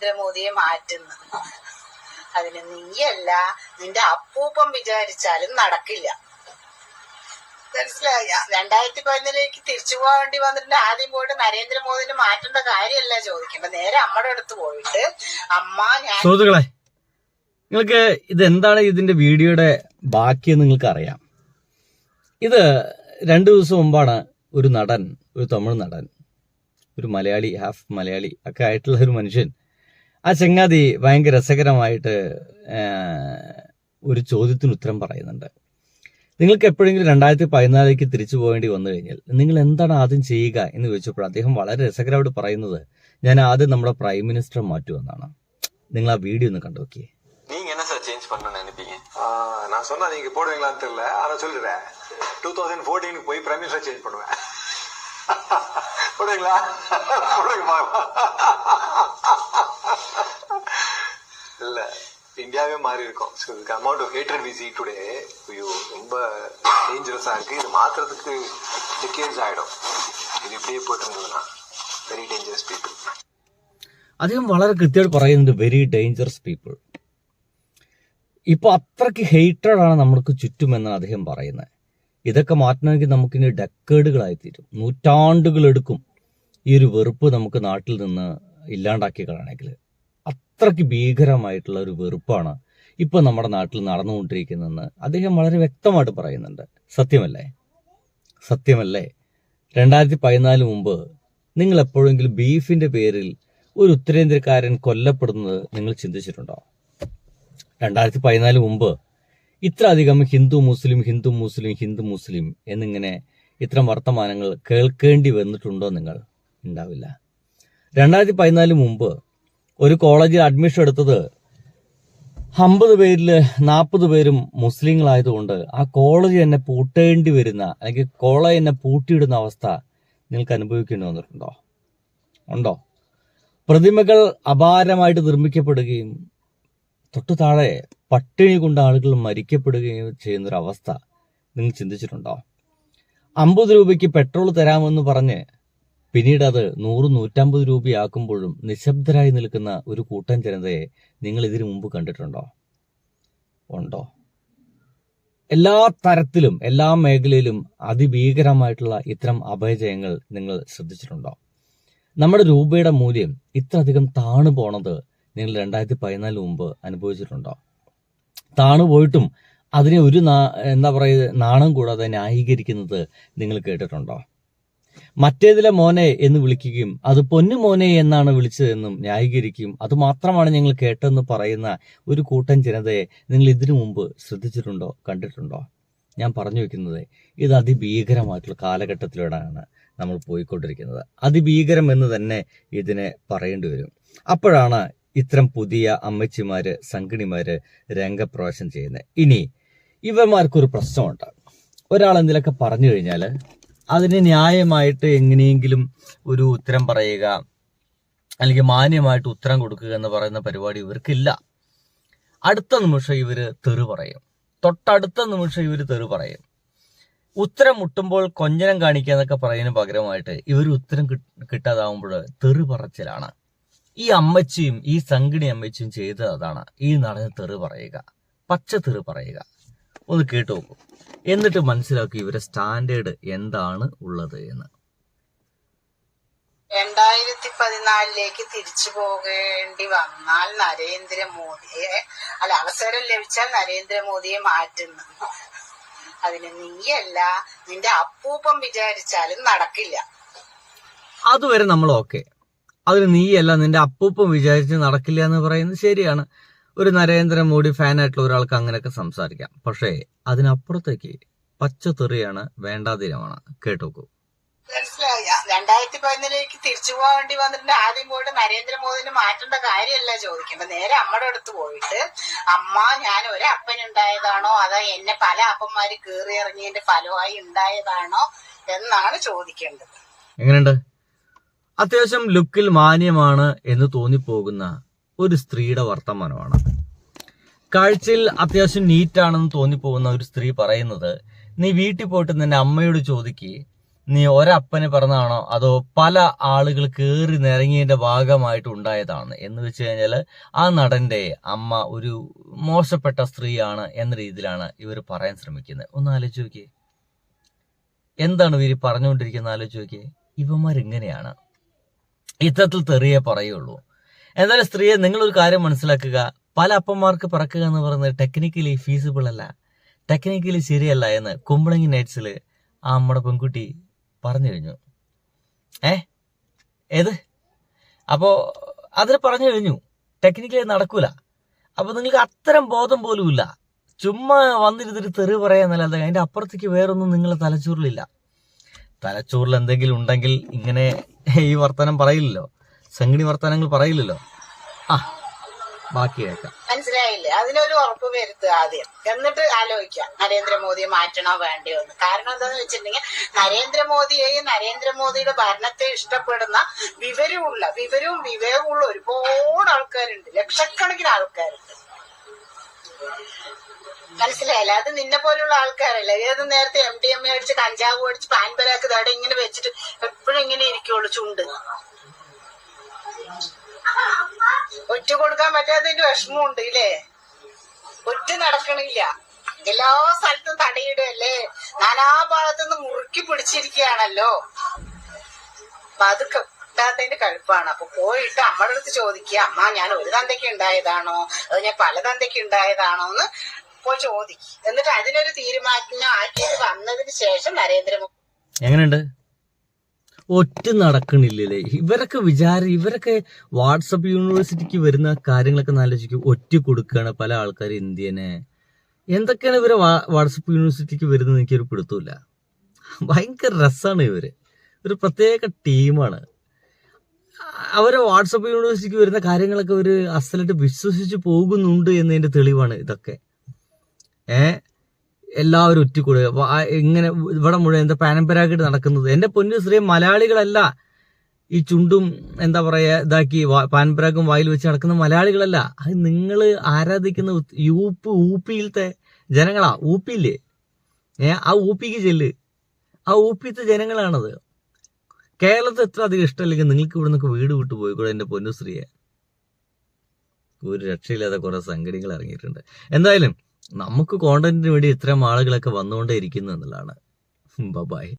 നരേന്ദ്രമോദിയെ മാറ്റുന്നു. അതിന് നീയല്ല നിന്റെ അപ്പൂപ്പം വിചാരിച്ചാലും നടക്കില്ല. മനസ്സിലായ. രണ്ടായിരത്തി പതിനൊന്നിലേക്ക് തിരിച്ചു പോകാൻ വേണ്ടി വന്നിട്ടുണ്ട് ആദ്യം പോയിട്ട് നരേന്ദ്രമോദിനെ മാറ്റേണ്ട കാര്യമല്ല ചോദിക്കേണ്ടത് നേരെ അമ്മയുടെ അടുത്ത് പോയിട്ട് അമ്മ ഞാൻ സുഹൃത്തുക്കളെ നിങ്ങൾക്ക് ഇതെന്താണ് ഇതിന്റെ വീഡിയോയുടെ ബാക്കിയെന്ന് നിങ്ങൾക്ക് അറിയാം. ഇത് രണ്ടു ദിവസം മുമ്പാണ് ഒരു നടൻ ഒരു തമിഴ് നടൻ ഒരു മലയാളി ഹാഫ് മലയാളി ഒക്കെ ആയിട്ടുള്ള ഒരു മനുഷ്യൻ ആ ചങ്ങാതി ഭയങ്കര രസകരമായിട്ട് ഒരു ചോദ്യത്തിന് ഉത്തരം പറയുന്നുണ്ട്. നിങ്ങൾക്ക് എപ്പോഴെങ്കിലും രണ്ടായിരത്തി പതിനാലിലേക്ക് തിരിച്ചു പോകേണ്ടി വന്നു കഴിഞ്ഞാൽ നിങ്ങൾ എന്താണ് ആദ്യം ചെയ്യുക എന്ന് ചോദിച്ചപ്പോൾ അദ്ദേഹം വളരെ രസകരമായിട്ട് പറയുന്നത് ഞാൻ ആദ്യം നമ്മുടെ പ്രൈം മിനിസ്റ്റർ മാറ്റുമെന്നാണ്. നിങ്ങൾ ആ വീഡിയോ ഒന്ന് കണ്ടു നോക്കിയേ. பண்ணுவேன் போடுவீங்களா இல்ல இந்தியாவே மாறி இருக்கும் ஸோ இதுக்கு amount of hatred we see today ஐயோ ரொம்ப டேஞ்சரஸா இருக்கு இது மாத்துறதுக்கு டிகேட்ஸ் ஆயிடும் இது இப்படியே போயிட்டு இருந்ததுன்னா வெரி டேஞ்சரஸ் பீப்புள் അദ്ദേഹം വളരെ കൃത്യമായിട്ട് പറയുന്നുണ്ട് വെരി ഡേഞ്ചറസ് പീപ്പിൾ ഇപ്പൊ അത്രയ്ക്ക് ഹെയ്റ്റഡ് ആണ് നമ്മൾക്ക് ചുറ്റുമെന്നാണ് അദ്ദേഹം പറയുന്നത് ഇതൊക്കെ മാറ്റണമെങ്കിൽ നമുക്കിനി ഡെക്കേഡുകളായി തീരും നൂറ്റാണ്ടുകൾ എടുക്കും ഈ ഒരു വെറുപ്പ് നമുക്ക് നാട്ടിൽ നിന്ന് ഇല്ലാണ്ടാക്കി കളയണമെങ്കിൽ അത്രയ്ക്ക് ഭീകരമായിട്ടുള്ള ഒരു വെറുപ്പാണ് ഇപ്പൊ നമ്മുടെ നാട്ടിൽ നടന്നുകൊണ്ടിരിക്കുന്നതെന്ന് അദ്ദേഹം വളരെ വ്യക്തമായിട്ട് പറയുന്നുണ്ട്. സത്യമല്ലേ? സത്യമല്ലേ? രണ്ടായിരത്തി പതിനാല് മുമ്പ് നിങ്ങൾ എപ്പോഴെങ്കിലും ബീഫിന്റെ പേരിൽ ഒരു ഉത്തരേന്ത്യക്കാരൻ കൊല്ലപ്പെടുന്നത് നിങ്ങൾ ചിന്തിച്ചിട്ടുണ്ടോ? രണ്ടായിരത്തി പതിനാല് മുമ്പ് ഇത്ര അധികം ഹിന്ദു മുസ്ലിം ഹിന്ദു മുസ്ലിം ഹിന്ദു മുസ്ലിം എന്നിങ്ങനെ ഇത്തരം വർത്തമാനങ്ങൾ കേൾക്കേണ്ടി വന്നിട്ടുണ്ടോ നിങ്ങൾ? ഉണ്ടാവില്ല. രണ്ടായിരത്തി പതിനാല് മുമ്പ് ഒരു കോളേജിൽ അഡ്മിഷൻ എടുത്തത് അമ്പത് പേരിൽ നാൽപ്പത് പേരും മുസ്ലിങ്ങളായതുകൊണ്ട് ആ കോളേജ് തന്നെ പൂട്ടേണ്ടി വരുന്ന അല്ലെങ്കിൽ കോളേജ് തന്നെ പൂട്ടിയിടുന്ന അവസ്ഥ നിങ്ങൾക്ക് അനുഭവിക്കേണ്ടി വന്നിട്ടുണ്ടോ? ഉണ്ടോ? പ്രതിമകൾ അപാരമായിട്ട് നിർമ്മിക്കപ്പെടുകയും തൊട്ടു താഴെ പട്ടിണി കൊണ്ട് ആളുകൾ മരിക്കപ്പെടുകയും ചെയ്യുന്നൊരവസ്ഥ നിങ്ങൾ ചിന്തിച്ചിട്ടുണ്ടോ? അമ്പത് രൂപയ്ക്ക് പെട്രോൾ തരാമെന്ന് പറഞ്ഞ് പിന്നീട് അത് നൂറ് നൂറ്റമ്പത് രൂപയാക്കുമ്പോഴും നിശബ്ദരായി നിൽക്കുന്ന ഒരു കൂട്ടം ജനതയെ നിങ്ങൾ ഇതിനു മുമ്പ് കണ്ടിട്ടുണ്ടോ? ഉണ്ടോ? എല്ലാ തരത്തിലും എല്ലാ മേഖലയിലും അതിഭീകരമായിട്ടുള്ള ഇത്തരം അഭയജയങ്ങൾ നിങ്ങൾ ശ്രദ്ധിച്ചിട്ടുണ്ടോ? നമ്മുടെ രൂപയുടെ മൂല്യം ഇത്ര അധികം താണു പോണത് നിങ്ങൾ രണ്ടായിരത്തി പതിനാല് മുമ്പ് അനുഭവിച്ചിട്ടുണ്ടോ? താണു പോയിട്ടും അതിനെ ഒരു എന്താ പറയുക നാണം കൂടാതെ ന്യായീകരിക്കുന്നത് നിങ്ങൾ കേട്ടിട്ടുണ്ടോ? മറ്റേതിലെ മോനെ എന്ന് വിളിക്കുകയും അത് പൊന്നു മോനെ എന്നാണ് വിളിച്ചതെന്നും ന്യായീകരിക്കുകയും അത് മാത്രമാണ് ഞങ്ങൾ കേട്ടതെന്ന് പറയുന്ന ഒരു കൂട്ടം ജനതയെ നിങ്ങൾ ഇതിനു മുമ്പ് ശ്രദ്ധിച്ചിട്ടുണ്ടോ? കണ്ടിട്ടുണ്ടോ? ഞാൻ പറഞ്ഞു വെക്കുന്നത് ഇത് അതിഭീകരമായിട്ടുള്ള കാലഘട്ടത്തിലൂടെയാണ് നമ്മൾ പോയിക്കൊണ്ടിരിക്കുന്നത്. അതിഭീകരം എന്ന് തന്നെ ഇതിനെ പറയേണ്ടി വരും. അപ്പോഴാണ് ഇത്തരം പുതിയ അമ്മച്ചിമാര് സംഘടിമാര് രംഗപ്രവേശം ചെയ്യുന്നത്. ഇനി ഇവന്മാർക്കൊരു പ്രശ്നമുണ്ട്. ഒരാൾ എന്തിലൊക്കെ പറഞ്ഞു കഴിഞ്ഞാൽ അതിന് ന്യായമായിട്ട് എങ്ങനെയെങ്കിലും ഒരു ഉത്തരം പറയുക അല്ലെങ്കിൽ മാന്യമായിട്ട് ഉത്തരം കൊടുക്കുക എന്ന് പറയുന്ന പരിപാടി ഇവർക്കില്ല. അടുത്ത നിമിഷം ഇവർ തെറി പറയും. തൊട്ടടുത്ത നിമിഷം ഇവർ തെറി പറയും. ഉത്തരം മുട്ടുമ്പോൾ കൊഞ്ചനം കാണിക്കുക എന്നൊക്കെ പറയുന്നതിന് പകരമായിട്ട് ഇവർ ഉത്തരം കിട്ടാതാവുമ്പോൾ തെറി പറച്ചിലാണ്. ഈ അമ്മച്ചിയും ഈ സംഘിണി അമ്മച്ചിയും ചെയ്തതാണ് ഈ നടന്ന് തെറി പറയുക പച്ച തെറി പറയുക. ഒന്ന് കേട്ടു നോക്കൂ. എന്നിട്ട് മനസ്സിലാക്കി ഇവരെ സ്റ്റാൻഡേർഡ് എന്താണ് ഉള്ളത് എന്ന്. രണ്ടായിരത്തി പതിനാലിലേക്ക് തിരിച്ചു പോകേണ്ടി വന്നാൽ നരേന്ദ്രമോദിയെ അല്ല അവസരം ലഭിച്ചാൽ നരേന്ദ്രമോദിയെ മാറ്റുന്നു. അതിന് നീയല്ല നിന്റെ അപ്പൂപ്പം വിചാരിച്ചാലും നടക്കില്ല. അതുവരെ നമ്മൾ ഓക്കെ. അതിന് നീയല്ല നിന്റെ അപ്പൂപ്പം വിചാരിച്ച് നടക്കില്ല എന്ന് പറയുന്നത് ശരിയാണ്. ഒരു നരേന്ദ്രമോദി ഫാനായിട്ടുള്ള ഒരാൾക്ക് അങ്ങനെയൊക്കെ സംസാരിക്കാം. പക്ഷേ അതിനപ്പുറത്തേക്ക് പച്ച തെറിയാണ് വേണ്ടാതീനമാണ് കേട്ടോക്കൂ. മനസ്സിലായ. രണ്ടായിരത്തി പതിനൊന്നിലേക്ക് തിരിച്ചു പോകാൻ വേണ്ടി വന്നിട്ട് ആദ്യം പോയിട്ട് നരേന്ദ്രമോദിനെ മാറ്റേണ്ട കാര്യമല്ല ചോദിക്കുമ്പോ നേരെ അമ്മയുടെ അടുത്ത് പോയിട്ട് അമ്മ ഞാൻ ഒരു അപ്പനുണ്ടായതാണോ അതോ എന്നെ പല അപ്പന്മാര് കേറി ഇറങ്ങിയതിന്റെ ഫലമായി ഉണ്ടായതാണോ? എന്നാണ് ചോദിക്കേണ്ടത്. എങ്ങനെയുണ്ട്? അത്യാവശ്യം ലുക്കിൽ മാന്യമാണ് എന്ന് തോന്നിപ്പോകുന്ന ഒരു സ്ത്രീയുടെ വർത്തമാനമാണ്. കാഴ്ചയിൽ അത്യാവശ്യം നീറ്റാണെന്ന് തോന്നിപ്പോകുന്ന ഒരു സ്ത്രീ പറയുന്നത് നീ വീട്ടിൽ പോയിട്ട് നിന്റെ അമ്മയോട് ചോദിക്ക്. നീ ഒരപ്പനെ പറഞ്ഞതാണോ അതോ പല ആളുകൾ കയറി നിറങ്ങിയതിന്റെ ഭാഗമായിട്ട് ഉണ്ടായതാണ്? എന്ന് വെച്ച് കഴിഞ്ഞാൽ ആ നടന്റെ അമ്മ ഒരു മോശപ്പെട്ട സ്ത്രീയാണ് എന്ന രീതിയിലാണ് ഇവർ പറയാൻ ശ്രമിക്കുന്നത്. ഒന്ന് ആലോചിച്ച് നോക്കിയേ. എന്താണ് ഇവർ പറഞ്ഞുകൊണ്ടിരിക്കുന്നത് ആലോചിച്ച് നോക്കിയേ. ഇവന്മാർ ഇങ്ങനെയാണ്. ഇത്തരത്തിൽ തെറിയേ പറയുള്ളൂ. എന്നാലും സ്ത്രീയെ നിങ്ങളൊരു കാര്യം മനസ്സിലാക്കുക. പല അപ്പന്മാർക്ക് പറക്കുക എന്ന് പറയുന്നത് ടെക്നിക്കലി ഫീസിബിൾ അല്ല. ടെക്നിക്കലി ശരിയല്ല എന്ന് കുമ്പളങ്ങി നൈറ്റ്സിൽ ആ നമ്മുടെ പെൺകുട്ടി പറഞ്ഞു കഴിഞ്ഞു. ഏ? ഏത്? അപ്പോൾ അതിൽ പറഞ്ഞു കഴിഞ്ഞു. ടെക്നിക്കലി നടക്കൂല. അപ്പോൾ നിങ്ങൾക്ക് അത്തരം ബോധം പോലും ഇല്ല. ചുമ്മാ വന്നിരുന്നിട്ട് തെറി പറയാന്നല്ലാതെ അതിന്റെ അപ്പുറത്തേക്ക് വേറൊന്നും നിങ്ങളെ തലച്ചോറിലില്ല. തലച്ചോറിൽ എന്തെങ്കിലും ഉണ്ടെങ്കിൽ ഇങ്ങനെ ഈ വർത്തനം പറയില്ലല്ലോ. സംഗണി വർത്തമാനങ്ങൾ പറയില്ലല്ലോ. ആ ബാക്കി കേൾക്കാം. മനസ്സിലായില്ലേ? അതിനൊരു ഉറപ്പ് വരുത്തുക ആദ്യം. എന്നിട്ട് ആലോചിക്കാം നരേന്ദ്രമോദിയെ മാറ്റണോ വേണ്ടയോ എന്ന്. കാരണം എന്താന്ന് വെച്ചിട്ടുണ്ടെങ്കിൽ നരേന്ദ്രമോദിയെയും നരേന്ദ്രമോദിയുടെ ഭരണത്തെ ഇഷ്ടപ്പെടുന്ന വിവരമുള്ള വിവരവും വിവേകമുള്ള ഒരുപാട് ആൾക്കാരുണ്ട്. ലക്ഷക്കണക്കിന് ആൾക്കാരുണ്ട്. മനസ്സിലായില്ല? അത് നിന്നെ പോലുള്ള ആൾക്കാരല്ല? ഏത് നേരത്തെ എം ഡി എം എ അടിച്ച് കഞ്ചാവ് അടിച്ച് പാൻ പരാക്ക് തടെ ഇങ്ങനെ വെച്ചിട്ട് എപ്പോഴും ഇങ്ങനെ ഇരിക്കുള്ളൂ ചുണ്ട്. ഒറ്റ കൊടുക്കാൻ പറ്റാത്തതിന്റെ വിഷമമുണ്ട് ഇല്ലേ? ഒറ്റ നടക്കണില്ല. എല്ലാ സ്ഥലത്തും തടയിടുകയല്ലേ നാനാഭാഗത്തുനിന്ന് മുറുക്കി പിടിച്ചിരിക്കുകയാണല്ലോ. അപ്പൊ അത് കിട്ടാത്തതിന്റെ കഴുപ്പാണ്. അപ്പൊ പോയിട്ട് അമ്മയുടെ അടുത്ത് ചോദിക്കുക അമ്മ ഞാൻ ഒരു തന്തയ്ക്ക് ഉണ്ടായതാണോ? അത് ഞാൻ പല തന്തയ്ക്ക് ഉണ്ടായതാണോ? എന്ന് പോയി ചോദിക്കും. എന്നിട്ട് അതിനൊരു തീരുമാനം ആക്കി വന്നതിന് ശേഷം നരേന്ദ്രമോദി എങ്ങനെയുണ്ട്? ഒറ്റ നടക്കണില്ലല്ലേ? ഇവരൊക്കെ വിചാരം ഇവരൊക്കെ വാട്സപ്പ് യൂണിവേഴ്സിറ്റിക്ക് വരുന്ന കാര്യങ്ങളൊക്കെ ആലോചിക്കും. ഒറ്റ കൊടുക്കുകയാണ് പല ആൾക്കാർ ഇന്ത്യനെ. എന്തൊക്കെയാണ് ഇവരെ വാട്സപ്പ് യൂണിവേഴ്സിറ്റിക്ക് വരുന്നത് എനിക്കൊരു പിടുത്തമില്ല ഭയങ്കര രസമാണ് ഇവർ. ഒരു പ്രത്യേക ടീമാണ്. അവരെ വാട്സപ്പ് യൂണിവേഴ്സിറ്റിക്ക് വരുന്ന കാര്യങ്ങളൊക്കെ ഒരു അസലായിട്ട് വിശ്വസിച്ച് പോകുന്നുണ്ട് എന്നതിന്റെ തെളിവാണ് ഇതൊക്കെ. ഏ? എല്ലാവരും ഒറ്റക്കൂടുക കൂടുക ആ ഇങ്ങനെ ഇവിടെ മുഴുവൻ എന്താ പരമ്പരാഗതമായിട്ട് നടക്കുന്നത്? എന്റെ പൊന്നു സ്ത്രീ മലയാളികളല്ല ഈ ചുണ്ടും എന്താ പറയാ ഇതാക്കി പാൻപരാഗും വായിൽ വെച്ച് നടക്കുന്ന മലയാളികളല്ല. അത് നിങ്ങൾ ആരാധിക്കുന്ന യൂപ്പ് ഊപ്പിയിലത്തെ ജനങ്ങളാ. ഊപ്പിയില്ലേ? ഏ ആ ഊപ്പിക്ക് ചെല്ല്. ആ ഊപ്പിത്തെ ജനങ്ങളാണത്. കേരളത്തിൽ എത്ര അധികം ഇഷ്ടമല്ലെങ്കിൽ നിങ്ങൾക്ക് ഇവിടെ നിന്നൊക്കെ വീട് വിട്ടു പോയിക്കൂടെ എന്റെ പൊന്നു സ്ത്രീയെ ഒരു രക്ഷയില്ലാതെ കുറെ സംഗതികൾ ഇറങ്ങിയിട്ടുണ്ട്. എന്തായാലും നമുക്ക് കോണ്ടന്റിന് വേണ്ടി ഇത്രയും ആളുകളൊക്കെ വന്നുകൊണ്ടേ ഇരിക്കുന്നു എന്നുള്ളതാണ്. ബൈ